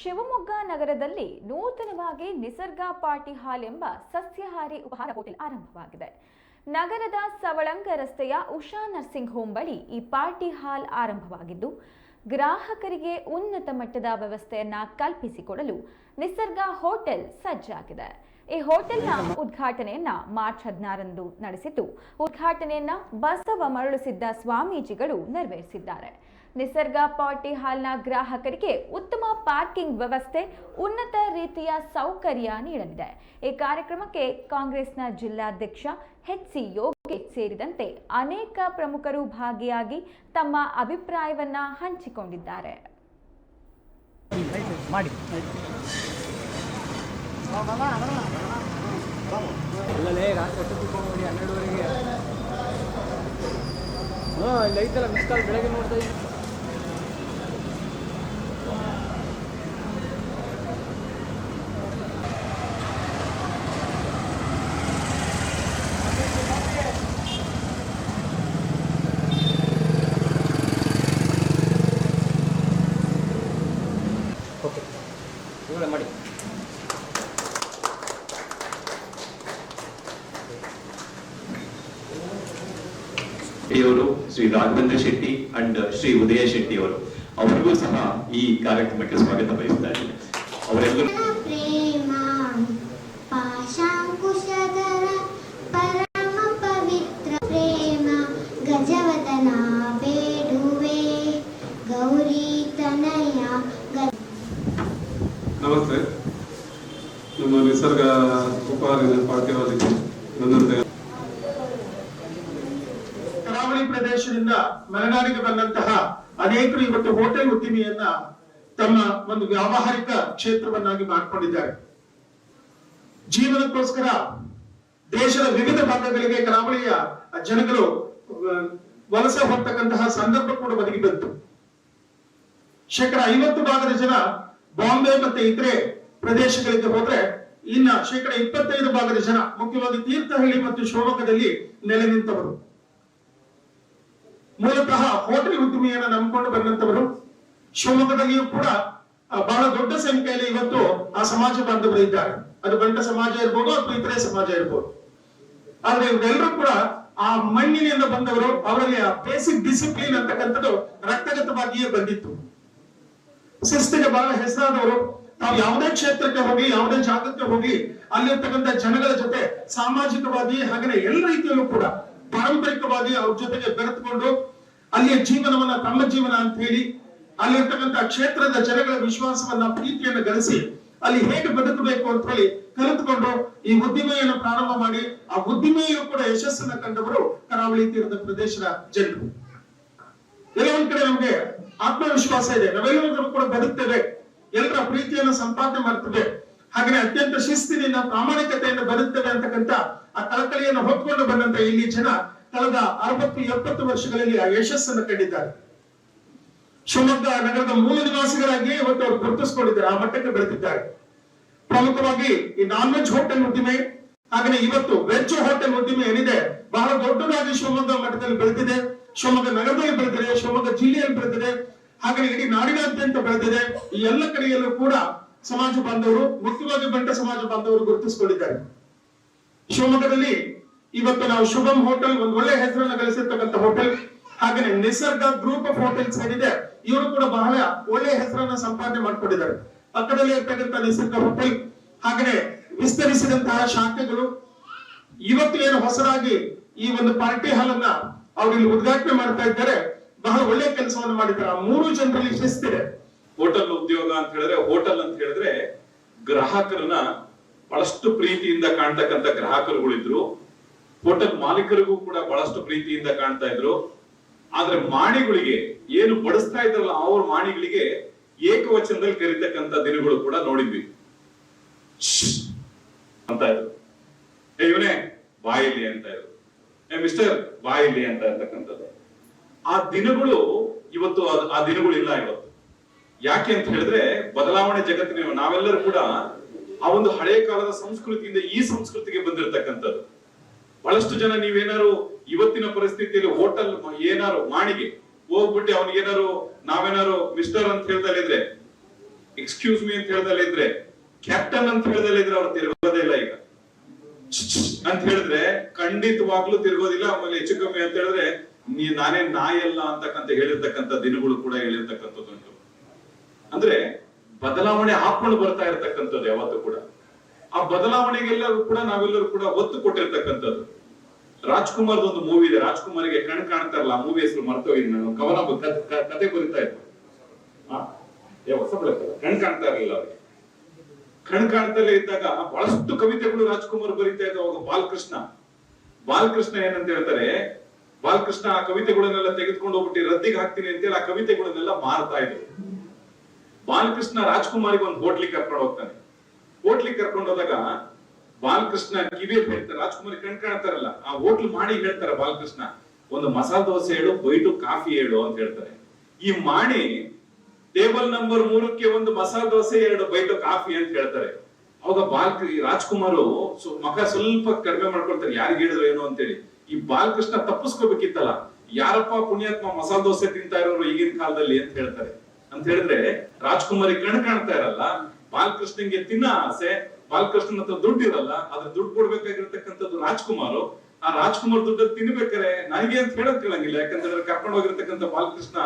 ಶಿವಮೊಗ್ಗ ನಗರದಲ್ಲಿ ನೂತನವಾಗಿ ನಿಸರ್ಗ ಪಾರ್ಟಿ ಹಾಲ್ ಎಂಬ ಸಸ್ಯಹಾರಿ ಉಪಹಾರ ಹೋಟೆಲ್ ಆರಂಭವಾಗಿದೆ. ನಗರದ ಸವಳಂಗ ರಸ್ತೆಯ ಉಷಾ ನರ್ಸಿಂಗ್ ಹೋಮ್ ಬಳಿ ಈ ಪಾರ್ಟಿ ಹಾಲ್ ಆರಂಭವಾಗಿದ್ದು, ಗ್ರಾಹಕರಿಗೆ ಉನ್ನತ ಮಟ್ಟದ ವ್ಯವಸ್ಥೆಯನ್ನ ಕಲ್ಪಿಸಿಕೊಡಲು ನಿಸರ್ಗ ಹೋಟೆಲ್ ಸಜ್ಜಾಗಿದೆ. ಈ ಹೋಟೆಲ್ನ ಉದ್ಘಾಟನೆಯನ್ನ ಮಾರ್ಚ್ ಹದಿನಾರರಂದು ನಡೆಸಿದ್ದು ಉದ್ಘಾಟನೆಯನ್ನ ಬಸವ ಮರಳಿಸಿದ್ದ ಸ್ವಾಮೀಜಿಗಳು ನೆರವೇರಿಸಿದ್ದಾರೆ. ನಿಸರ್ಗ ಪಾರ್ಟಿ ಹಾಲ್ನ ಗ್ರಾಹಕರಿಗೆ ಉತ್ತಮ ಪಾರ್ಕಿಂಗ್ ವ್ಯವಸ್ಥೆ, ಉನ್ನತ ರೀತಿಯ ಸೌಕರ್ಯ ನೀಡಲಿದೆ. ಈ ಕಾರ್ಯಕ್ರಮಕ್ಕೆ ಕಾಂಗ್ರೆಸ್ನ ಜಿಲ್ಲಾಧ್ಯಕ್ಷ ಎಚ್ ಸಿ ಯೋಗಿ ಸೇರಿದಂತೆ ಅನೇಕ ಪ್ರಮುಖರು ಭಾಗಿಯಾಗಿ ತಮ್ಮ ಅಭಿಪ್ರಾಯವನ್ನ ಹಂಚಿಕೊಂಡಿದ್ದಾರೆ. ಅಲ್ಲಲೇ ರಾತ್ರಿ ಹನ್ನೆರಡುವರೆಗೆ. ಹಾಂ ಇಲ್ಲಿ ಐತಲ್ಲ ಮಿಸ್ ಕಾಲ್ ಬೆಳಗ್ಗೆ ನೋಡ್ತಾ ಇದ್ದೀನಿ. ಶ್ರೀ ರಾಘವೇಂದ್ರ ಶೆಟ್ಟಿ ಅಂಡ್ ಶ್ರೀ ಉದಯ ಶೆಟ್ಟಿ ಅವರು. ಅವರಿಗೂ ಸಹ ಈ ಕಾರ್ಯಕ್ರಮಕ್ಕೆ ಸ್ವಾಗತ ಬಯಸ್ತಾ ಇದ್ದೀನಿ. ಅವರೆಲ್ಲರೂ ಪ್ರೇಮ ಪಾಶಾಂಕುಶಧರ ಪರಮ ಪವಿತ್ರ ಪ್ರೇಮ ಗಜವದನ ಬೇಡುವೆ. ಗೌರಿ ತನಯ ಗ ನಮಸ್ತೆ. ನಮ್ಮ ನಿಸರ್ಗ ಉಪಹಾರ ಪಾಠ್ಯವಾದಕ್ಕೆ ನನ್ನಂತೆ ಕರಾವಳಿ ಪ್ರದೇಶದಿಂದ ಮಲೆನಾಡಿಗೆ ಬಂದಂತಹ ಅನೇಕರು ಇವತ್ತು ಹೋಟೆಲ್ ಉದ್ದಿಮೆಯನ್ನ ತಮ್ಮ ಒಂದು ವ್ಯಾವಹಾರಿಕ ಕ್ಷೇತ್ರವನ್ನಾಗಿ ಮಾಡಿಕೊಂಡಿದ್ದಾರೆ. ಜೀವನಕ್ಕೋಸ್ಕರ ದೇಶದ ವಿವಿಧ ಭಾಗಗಳಿಗೆ ಕರಾವಳಿಯ ಜನಗಳು ವಲಸೆ ಹೋಗ್ತಕ್ಕಂತಹ ಸಂದರ್ಭ ಕೂಡ ಒದಗಿ ಬಂತು. ಶೇಕಡ ಐವತ್ತು ಭಾಗದ ಜನ ಬಾಂಬೆ ಮತ್ತೆ ಇತರೆ ಪ್ರದೇಶಗಳಿಗೆ ಹೋದ್ರೆ ಇನ್ನ ಶೇಕಡ ಇಪ್ಪತ್ತೈದು ಭಾಗದ ಜನ ಮುಖ್ಯವಾಗಿ ತೀರ್ಥಹಳ್ಳಿ ಮತ್ತು ಶಿವಮೊಗ್ಗದಲ್ಲಿ ನೆಲೆ ನಿಂತವರು. ಮೂಲತಃ ಹೋಟೆಲ್ ಉದ್ಯಮಿಯನ್ನ ನಂಬಿಕೊಂಡು ಬಂದಂತವರು ಶಿವಮೊಗ್ಗದಲ್ಲಿಯೂ ಕೂಡ ಬಹಳ ದೊಡ್ಡ ಸಂಖ್ಯೆಯಲ್ಲಿ ಇವತ್ತು ಆ ಸಮಾಜ ಬಾಂಧವರು ಇದ್ದಾರೆ. ಅದು ಬಂಟ ಸಮಾಜ ಇರ್ಬೋದು ಅಥವಾ ಇತರೆ ಸಮಾಜ ಇರ್ಬೋದು. ಆದ್ರೆ ಇವರೆಲ್ಲರೂ ಕೂಡ ಆ ಮಣ್ಣಿನಿಂದ ಬಂದವರು, ಅವರಲ್ಲಿ ಆ ಬೇಸಿಕ್ ಡಿಸಿಪ್ಲಿನ್ ಅಂತಕ್ಕಂಥದ್ದು ರಕ್ತಗತವಾಗಿಯೇ ಬಂದಿತ್ತು. ಶಿಸ್ತಿಗೆ ಬಹಳ ಹೆಸರಾದವರು, ತಾವು ಯಾವುದೇ ಕ್ಷೇತ್ರಕ್ಕೆ ಹೋಗಿ, ಯಾವುದೇ ಜಾಗಕ್ಕೆ ಹೋಗಿ, ಅಲ್ಲಿರ್ತಕ್ಕಂಥ ಜನಗಳ ಜೊತೆ ಸಾಮಾಜಿಕವಾಗಿ ಹಾಗೆ ಎಲ್ಲ ರೀತಿಯಲ್ಲೂ ಕೂಡ ಪಾರಂಪರಿಕವಾಗಿ ಅವ್ರ ಜೊತೆಗೆ ಬೆರೆತುಕೊಂಡು ಅಲ್ಲಿಯ ಜೀವನವನ್ನ ತಮ್ಮ ಜೀವನ ಅಂತ ಹೇಳಿ, ಅಲ್ಲಿರ್ತಕ್ಕಂಥ ಕ್ಷೇತ್ರದ ಜನಗಳ ವಿಶ್ವಾಸವನ್ನ ಪ್ರೀತಿಯನ್ನು ಗಳಿಸಿ ಅಲ್ಲಿ ಹೇಗೆ ಬದುಕಬೇಕು ಅಂತ ಹೇಳಿ ಕಲಿತುಕೊಂಡು ಈ ಉದ್ದಿಮೆಯನ್ನು ಪ್ರಾರಂಭ ಮಾಡಿ, ಆ ಉದ್ದಿಮೆಯು ಕೂಡ ಯಶಸ್ಸನ್ನ ಕಂಡವರು ಕರಾವಳಿ ತೀರದ ಪ್ರದೇಶದ ಜನರು. ಎಲ್ಲ ಒಂದ್ ಕಡೆ ನಮ್ಗೆ ಆತ್ಮವಿಶ್ವಾಸ ಇದೆ. ನಾವೆಲ್ಲರೂ ಕೂಡ ಬದುಕ್ತೇವೆ. ಎಲ್ಲರ ಪ್ರೀತಿಯನ್ನು ಸಂಪಾದನೆ ಮಾಡ್ತೇವೆ. ಹಾಗೆ ಅತ್ಯಂತ ಶಿಸ್ತಿನಿಂದ ಪ್ರಾಮಾಣಿಕತೆಯನ್ನು ಬದುಕ್ತೇವೆ ಅಂತಕ್ಕಂಥ ಆ ಕಳಕಳಿಯನ್ನು ಹೊತ್ಕೊಂಡು ಬಂದಂತ ಇಲ್ಲಿ ಜನ ಕಳೆದ ಅರವತ್ತು ಎಪ್ಪತ್ತು ವರ್ಷಗಳಲ್ಲಿ ಆ ಯಶಸ್ಸನ್ನು ಕಂಡಿದ್ದಾರೆ. ಶಿವಮೊಗ್ಗ ನಗರದ ಮೂಲ ನಿವಾಸಿಗಳಾಗಿ ಇವತ್ತು ಅವರು ಗುರುತಿಸಿಕೊಂಡಿದ್ದಾರೆ, ಆ ಮಟ್ಟಕ್ಕೆ ಬೆಳೆದಿದ್ದಾರೆ. ಪ್ರಮುಖವಾಗಿ ಈ ನಾನ್ ವೆಜ್ ಹೋಟೆಲ್ ಉದ್ದಿಮೆ ಹಾಗೆ ಇವತ್ತು ವೆಜ್ ಹೋಟೆಲ್ ಉದ್ದಿಮೆ ಏನಿದೆ, ಬಹಳ ದೊಡ್ಡದಾಗಿ ಶಿವಮೊಗ್ಗ ಮಟ್ಟದಲ್ಲಿ ಬೆಳೆದಿದೆ. ಶಿವಮೊಗ್ಗ ನಗರದಲ್ಲಿ ಬೆಳೆದಿದೆ, ಶಿವಮೊಗ್ಗ ಜಿಲ್ಲೆಯಲ್ಲಿ ಬೆಳೆದಿದೆ ಹಾಗೆ ಇಡೀ ನಾಡಿನಾದ್ಯಂತ ಬೆಳೆದಿದೆ. ಈ ಎಲ್ಲ ಕಡೆಯಲ್ಲೂ ಕೂಡ ಸಮಾಜ ಬಾಂಧವರು, ಮುಖ್ಯವಾಗಿ ಬಂಟ ಸಮಾಜ ಬಾಂಧವರು ಗುರುತಿಸಿಕೊಂಡಿದ್ದಾರೆ. ಶಿವಮೊಗ್ಗದಲ್ಲಿ ಇವತ್ತು ನಾವು ಶುಭಂ ಹೋಟೆಲ್, ಒಂದು ಒಳ್ಳೆ ಹೆಸರನ್ನು ಗಳಿಸಿರ್ತಕ್ಕಂಥ ಹೋಟೆಲ್ ಹಾಗೆ ನಿಸರ್ಗ ಗ್ರೂಪ್ ಆಫ್ ಹೋಟೆಲ್ಸ್ ಏನಿದೆ ಇವರು ಕೂಡ ಬಹಳ ಒಳ್ಳೆ ಹೆಸರನ್ನ ಸಂಪಾದನೆ ಮಾಡ್ಕೊಂಡಿದ್ದಾರೆ. ಪಕ್ಕದಲ್ಲಿ ಇರ್ತಕ್ಕಂಥ ನಿಸರ್ಗ ಹೋಟೆಲ್ ಹಾಗೆ ವಿಸ್ತರಿಸಿದಂತಹ ಶಾಖೆಗಳು. ಇವತ್ತು ಏನು ಹೊಸದಾಗಿ ಈ ಒಂದು ಪಾರ್ಟಿ ಹಾಲ್ ಅನ್ನ ಅವ್ರು ಇಲ್ಲಿ ಉದ್ಘಾಟನೆ ಮಾಡ್ತಾ ಇದ್ದಾರೆ. ಬಹಳ ಒಳ್ಳೆ ಕೆಲಸವನ್ನು ಮಾಡಿದ್ದಾರೆ. ಆ ಮೂರು ಜನರಲ್ಲಿ ಶಿಸ್ತಿದೆ. ಹೋಟೆಲ್ ಉದ್ಯೋಗ ಅಂತ ಹೇಳಿದ್ರೆ, ಹೋಟೆಲ್ ಅಂತ ಹೇಳಿದ್ರೆ ಗ್ರಾಹಕರನ್ನ ಬಹಳಷ್ಟು ಪ್ರೀತಿಯಿಂದ ಕಾಣ್ತಕ್ಕಂತ ಗ್ರಾಹಕರುಗಳಿದ್ರು. ಹೋಟೆಲ್ ಮಾಲೀಕರಿಗೂ ಕೂಡ ಬಹಳಷ್ಟು ಪ್ರೀತಿಯಿಂದ ಕಾಣ್ತಾ ಇದ್ರು ಆದ್ರೆ ಮಾಣಿಗಳಿಗೆ ಏನು ಬಡಿಸ್ತಾ ಇದ್ರಲ್ಲ ಅವ್ರ ಮಾಣಿಗಳಿಗೆ ಏಕವಚನದಲ್ಲಿ ಕರಿತಕ್ಕಂತ ದಿನಗಳು ಕೂಡ ನೋಡಿದ್ವಿ. ಅಂತ ಇದ್ರು. ಇವನೇ, ಬಾಯಿಲಿ ಅಂತ ಇದ್ರು. ಮಿಸ್ಟರ್, ಬಾಯಿಲಿ ಅಂತ ಇರ್ತಕ್ಕಂಥದ್ದು. ಆ ದಿನಗಳು ಇವತ್ತು ಆ ದಿನಗಳು ಇಲ್ಲ ಇವತ್ತು. ಯಾಕೆ ಅಂತ ಹೇಳಿದ್ರೆ ಬದಲಾವಣೆ ಜಗತ್ತಿನ ನಾವೆಲ್ಲರೂ ಕೂಡ ಆ ಒಂದು ಹಳೆ ಕಾಲದ ಸಂಸ್ಕೃತಿಯಿಂದ ಈ ಸಂಸ್ಕೃತಿಗೆ ಬಂದಿರತಕ್ಕಂಥದ್ದು. ಬಹಳಷ್ಟು ಜನ ನೀವೇನಾರು ಇವತ್ತಿನ ಪರಿಸ್ಥಿತಿಯಲ್ಲಿ ಹೋಟೆಲ್ ಏನಾರು ಮಾಡಿಗೆ, ಹೋಗ್ಬಿಟ್ಟು ಅವ್ನಿಗೆ ಏನಾರು ನಾವೇನಾರು ಮಿಸ್ಟರ್ ಅಂತ ಹೇಳ್ದಲ್ಲಿದ್ರೆ ಎಕ್ಸ್ಕ್ಯೂಸ್ ಮೀ ಅಂತ ಹೇಳ್ದಲ್ಲಿದ್ರೆ ಕ್ಯಾಪ್ಟನ್ ಅಂತ ಹೇಳ್ದಲ್ಲಿದ್ರೆ ಅವ್ರು ತಿರುಗೋದೇ ಇಲ್ಲ ಈಗ. ಅಂತ ಹೇಳಿದ್ರೆ ಖಂಡಿತವಾಗ್ಲೂ ತಿರುಗೋದಿಲ್ಲ, ಆಮೇಲೆ ಹೆಚ್ಚು ಕಮ್ಮಿ ಅಂತ ಹೇಳಿದ್ರೆ, ನೀ, ನಾನೇ ನಾಯಲ್ಲ ಅಂತಕ್ಕಂತ ಹೇಳಿರ್ತಕ್ಕಂಥ ದಿನಗಳು ಕೂಡ ಹೇಳಿರ್ತಕ್ಕಂಥದ್ದುಂಟು. ಅಂದ್ರೆ ಬದಲಾವಣೆ ಹಾಕೊಂಡು ಬರ್ತಾ ಇರತಕ್ಕಂಥದ್ದು ಯಾವತ್ತೂ ಕೂಡ. ಆ ಬದಲಾವಣೆಗೆಲ್ಲರೂ ಕೂಡ ನಾವೆಲ್ಲರೂ ಕೂಡ ಒತ್ತು ಕೊಟ್ಟಿರ್ತಕ್ಕಂಥದ್ದು. ರಾಜ್ಕುಮಾರ್ದು ಒಂದು ಮೂವಿ ಇದೆ. ರಾಜ್ಕುಮಾರ್ಗೆ ಕಣ್ ಕಾಣ್ತಾರಲ್ಲ, ಆ ಮೂವಿ ಹೆಸರು ಮರ್ತೋಗಿದ್ದೀನಿ ನಾನು. ಕವನ ಕತೆ ಬರಿತಾ ಇದ್ದೆ. ಹೊಸ ಕಣ್ ಕಾಣ್ತಾ ಇರಲಿಲ್ಲ ಅವ್ರಿಗೆ. ಕಣ್ ಕಾಣ್ತಲೇ ಇದ್ದಾಗ ಬಹಳಷ್ಟು ಕವಿತೆಗಳು ರಾಜ್ಕುಮಾರ್ ಬರೀತಾ ಇದ್ದ ಅವಾಗ ಬಾಲಕೃಷ್ಣ. ಬಾಲಕೃಷ್ಣ ಏನಂತ ಹೇಳ್ತಾರೆ, ಬಾಲಕೃಷ್ಣ ಆ ಕವಿತೆಗಳನ್ನೆಲ್ಲ ತೆಗೆದುಕೊಂಡು ಹೋಗ್ಬಿಟ್ಟು ರದ್ದಿಗೆ ಹಾಕ್ತೀನಿ ಅಂತೇಳಿ ಆ ಕವಿತೆಗಳನ್ನೆಲ್ಲ ಮಾರ್ತಾ ಇದ್ರು. ಬಾಲಕೃಷ್ಣ ರಾಜ್ಕುಮಾರಿಗೆ ಒಂದು ಹೋಟ್ಲಿಗೆ ಕರ್ಕೊಂಡು ಹೋಗ್ತಾನೆ. ಹೋಟ್ಲಿಗೆ ಕರ್ಕೊಂಡು ಹೋದಾಗ ಬಾಲಕೃಷ್ಣ ಕಿವಿಯಲ್ಲಿ ಹೇಳ್ತಾರೆ ರಾಜ್ಕುಮಾರ್ ಕಣ್ ಕಾಣ್ತಾರಲ್ಲ, ಆ ಹೋಟ್ಲ್ ಮಾಡಿ ಹೇಳ್ತಾರೆ ಬಾಲಕೃಷ್ಣ. ಒಂದು ಮಸಾಲ ದೋಸೆ ಹೇಳು, ಬೈಟು ಕಾಫಿ ಹೇಳು ಅಂತ ಹೇಳ್ತಾರೆ. ಈ ಮಾಡಿ ಟೇಬಲ್ ನಂಬರ್ ಮೂರಕ್ಕೆ ಒಂದು ಮಸಾಲ ದೋಸೆ, ಎರಡು ಬೈಟು ಕಾಫಿ ಅಂತ ಹೇಳ್ತಾರೆ. ಅವಾಗ ಬಾಲ್ಕ ರಾಜ್ಕುಮಾರು ಮಗ ಸ್ವಲ್ಪ ಕಡಿಮೆ ಮಾಡ್ಕೊಳ್ತಾರೆ, ಯಾರಿಗೆ ಹೇಳಿದ್ರು ಏನು ಅಂತೇಳಿ. ಈ ಬಾಲಕೃಷ್ಣ ತಪ್ಪಿಸ್ಕೋಬೇಕಿತ್ತಲ್ಲ, ಯಾರಪ್ಪ ಪುಣ್ಯಾತ್ಮ ಮಸಾಲ ದೋಸೆ ತಿಂತಾ ಇರೋರು ಈಗಿನ ಕಾಲದಲ್ಲಿ ಅಂತ ಹೇಳ್ತಾರೆ. ಅಂತ ಹೇಳಿದ್ರೆ ರಾಜ್ಕುಮಾರಿ ಕಣ್ ಕಾಣ್ತಾ ಇರಲ್ಲ, ಬಾಲಕೃಷ್ಣನ್ಗೆ ತಿನ್ನ ಆಸೆ, ಬಾಲಕೃಷ್ಣನ್ ಹತ್ರ ದುಡ್ಡು ಇರಲ್ಲ, ಆದ್ರೆ ದುಡ್ಡು ಕೊಡ್ಬೇಕಾಗಿರ್ತಕ್ಕಂಥದ್ದು ರಾಜ್ಕುಮಾರ್. ಆ ರಾಜ್ಕುಮಾರ್ ದುಡ್ಡು ತಿನ್ಬೇಕಾರೆ ನನಗೆ ಅಂತ ಹೇಳಕ್ ಕೇಳಂಗಿಲ್ಲ, ಯಾಕಂದ್ರೆ ಕರ್ಕೊಂಡು ಹೋಗಿರ್ತಕ್ಕಂಥ ಬಾಲಕೃಷ್ಣ